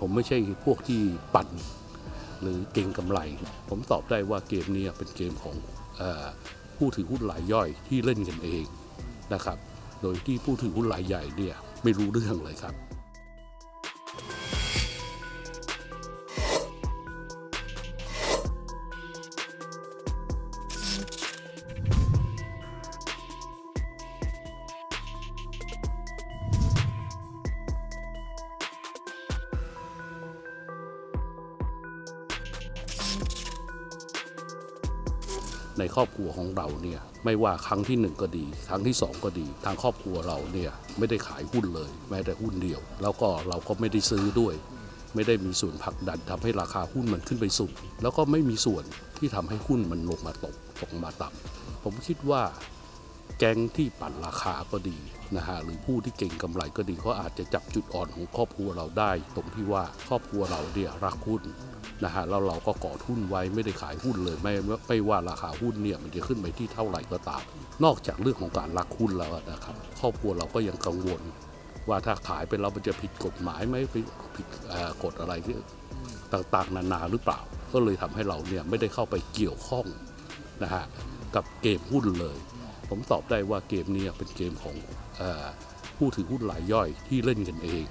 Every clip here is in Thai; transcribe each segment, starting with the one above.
ผมไม่ใช่พวกที่ปั่น หรือเก่งกำไร ผมตอบได้ว่าเกมนี้เป็นเกมของอผู้ถือหุ้นรายย่อยที่เล่นกันเองนะครับ โดยที่ผู้ถือหุ้นรายใหญ่เนี่ยไม่รู้เรื่องเลยครับ ในครอบครัวของเราเนี่ยไม่ว่าครั้งที่หนึ่งก็ดี ครั้งที่สองก็ดี ทางครอบครัวเราเนี่ยไม่ได้ขายหุ้นเลย แม้แต่หุ้นเดียว แล้วก็เราก็ไม่ได้ซื้อด้วย ไม่ได้มีส่วนผลักดันทำให้ราคาหุ้นมันขึ้นไปสูงแล้วก็ไม่มีส่วนที่ทำให้หุ้นมันลงมาตกตกมาต่ำผมคิดว่าแก๊งที่ปั่นราคาก็ดีนะฮะหรือผู้ที่เก่งกำไรก็ดีเขาอาจจะจับจุดอ่อนของครอบครัวเราได้ ตรงที่ว่าครอบครัวเราเนี่ยรักหุ้น นะฮะแล้วเราก็กอดหุ้นไว้ไม่ได้ขายหุ้นเลยไม่ไม่ว่าราคาหุ้นเนี่ยมันจะขึ้นไปที่เท่าไหร่ก็ตาม นอกจากเรื่องของการรักหุ้นแล้วนะครับครอบครัวเราก็ยังกังวล ว่าถ้าขายไปแล้วมันจะผิดกฎหมายไหมผิดผิดกฎอะไรที่ต่างๆ นานาหรือเปล่า ก็เลยทำให้เราเนี่ยไม่ได้เข้าไปเกี่ยวข้องนะฮะกับเกมหุ้นเลย ผมตอบได้ว่าเกมนี้เป็นเกมของอผู้ถือหุ้นรายย่อยที่เล่นกันเอง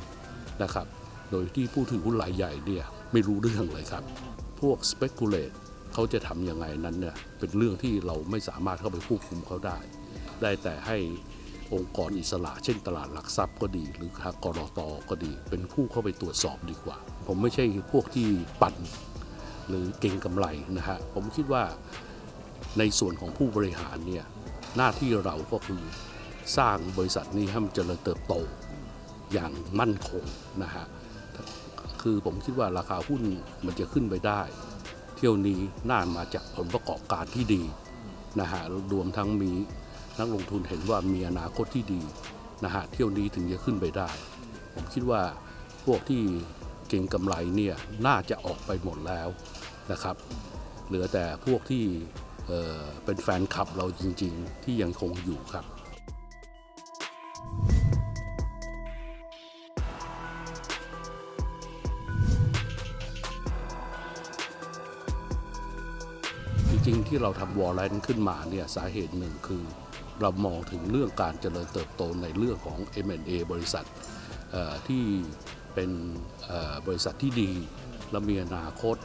นะครับ โดยที่ผู้ถือหุ้นรายใหญ่เนี่ย ไม่รู้เรื่องเลยครับ พวก speculate เขาจะทำยังไงนั้นเนี่ยเป็นเรื่องที่เราไม่สามารถเข้าไปควบคุมเขาได้ ได้แต่ให้องค์กรอิสระ เช่นตลาดหลักทรัพย์ก็ดี หรือทางกรอตอก็ดี เป็นผู้เข้าไปตรวจสอบดีกว่า ผมไม่ใช่พวกที่ปั่นหรือเก่งกำไรนะฮะผมคิดว่าในส่วนของผู้บริหารเนี่ยหน้าที่เราก็คือสร้างบริษัทนี้ให้มันเจริญเติบโตอย่างมั่นคงนะฮะ คือผมคิดว่าราคาหุ้นมันจะขึ้นไปได้ เที่ยวนี้น่ามาจากผลประกอบการที่ดีนะฮะรวมทั้งมีนักลงทุนเห็นว่ามีอนาคตที่ดีนะฮะเที่ยวนี้ถึงจะขึ้นไปได้ ผมคิดว่าพวกที่เก่งกำไรเนี่ยน่าจะออกไปหมดแล้วนะครับ เหลือแต่พวกที่เเป็นแฟนคลับเราจริง ๆ ที่ยังคงอยู่ครับ ริง ๆ ที่เราทำวอลเลนขึ้นมาเนี่ยสาเหตุหนึ่งคือ เรามองถึงเรื่องการเจริญเติบโตในเรื่องของ M&A บริษัทที่เป็นบริษัทที่ดี และมีอนาคต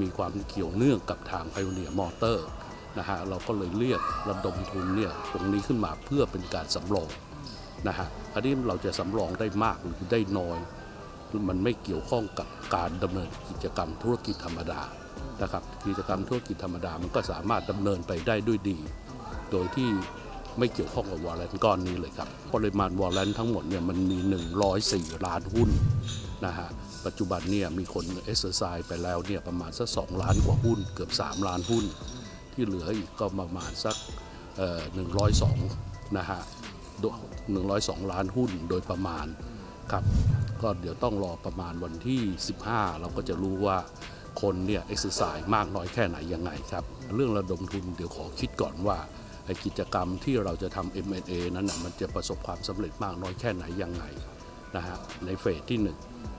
มีความเกี่ยวเนื่องกับทาง Pioneer Motor นะฮะเราก็เลยเรียกระดมทุนเนี่ยตรงนี้ขึ้นมาเพื่อเป็นการสำรองนะฮะอันนี้เราจะสำรองได้มากหรือได้น้อย มันไม่เกี่ยวข้องกับการดำเนินกิจกรรมธุรกิจธรรมดา นะครับกิจกรรมธุรกิจธรรมดามันก็สามารถดำเนินไปได้ด้วยดี โดยที่ไม่เกี่ยวข้องกับวอลเลนก้อนนี้เลยครับ ปริมาณวอลเลนทั้งหมดเนี่ยมันมี 104 ล้านหุ้นนะฮะปัจจุบันเนี่ยมีคนเอ็กซ์ไซส์ไปแล้วเนี่ยประมาณสัก2ล้านกว่าหุ้น เกือบ 3 ล้านหุ้น ที่เหลืออีกก็ประมาณสักเอ่งร้อ102นะฮะโดย102ล้านหุ้นโดยประมาณครับ ก็เดี๋ยวต้องรอประมาณวันที่ 15 เราก็จะรู้ว่า คนเนี่ยเอ็กซ์ไซส์มากน้อยแค่ไหนยังไงครับ เรื่องระดมทุนเดี๋ยวขอคิดก่อนว่ากิจกรรมที่เราจะทำ M&A นั้นนะมันจะประสบความสำเร็จมากน้อยแค่ไหนยังไงนะฮะในเฟสที่หนึ่ง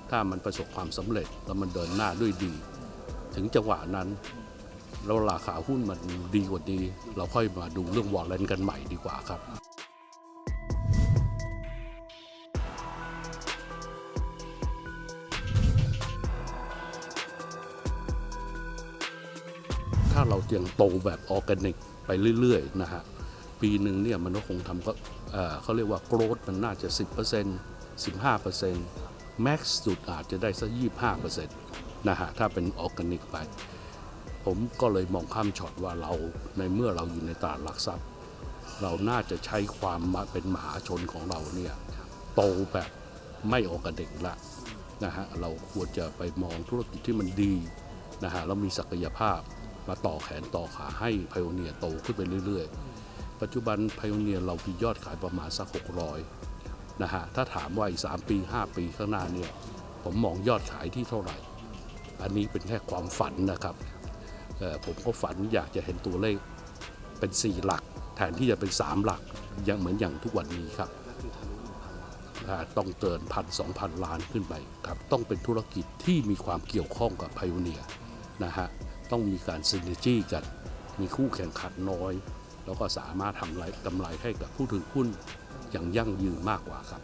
ถ้ามันประสบความสำเร็จแล้วมันเดินหน้าด้วยดี ถึงจังหวะนั้นแล้วราคาหุ้นมันดีกว่าดี เราค่อยมาดูเรื่องวอลเลนกันใหม่ดีกว่าครับ เราเตียงโตแบบออร์แกนิกไปเรื่อยๆนะฮะปีหนึ่งเนี่ยมันก็คงทำก็เออเขาเรียกว่าโกรดมันน่าจะ 10% 15%แม็กซ์สุดอาจจะได้สัก25%นะฮะถ้าเป็นออร์แกนิกไป ผมก็เลยมองข้ามช็อตว่าเราในเมื่อเราอยู่ในตลาดหลักทรัพย์ เราน่าจะใช้ความมาเป็นมหาชนของเราเนี่ยโตแบบไม่ออร์แกนิกละนะฮะเราควรจะไปมองธุรกิจที่มันดีนะฮะแล้วมีศักยภาพ มาต่อแขนต่อขาให้พ i o เนียโตขึ้นไปเรื่อยๆ ปัจจุบันพ i o เนียเรามียอดขายประมาณสัก 600 นะฮะ ถ้าถามว่าอีก 3 ปี 5 ปีข้างหน้าเนี่ย ผมมองยอดขายที่เท่าไหร่ อันนี้เป็นแค่ความฝันนะครับเอ่อผมก็ฝันอยากจะเห็นตัวเลขเป็น 4 หลัก แทนที่จะเป็น 3 หลักยังเหมือนอย่างทุกวันนี้ครับอ่าต้องเกินพันสองพันล้านขึ้นไปครับ ต้องเป็นธุรกิจที่มีความเกี่ยวข้องกับไพ o เนียนะฮะ ต้องมีการซินเนจี้กัน มีคู่แข่งขันน้อย แล้วก็สามารถทำกำไรให้กับผู้ถือหุ้นอย่างยั่งยืนมากกว่าครับ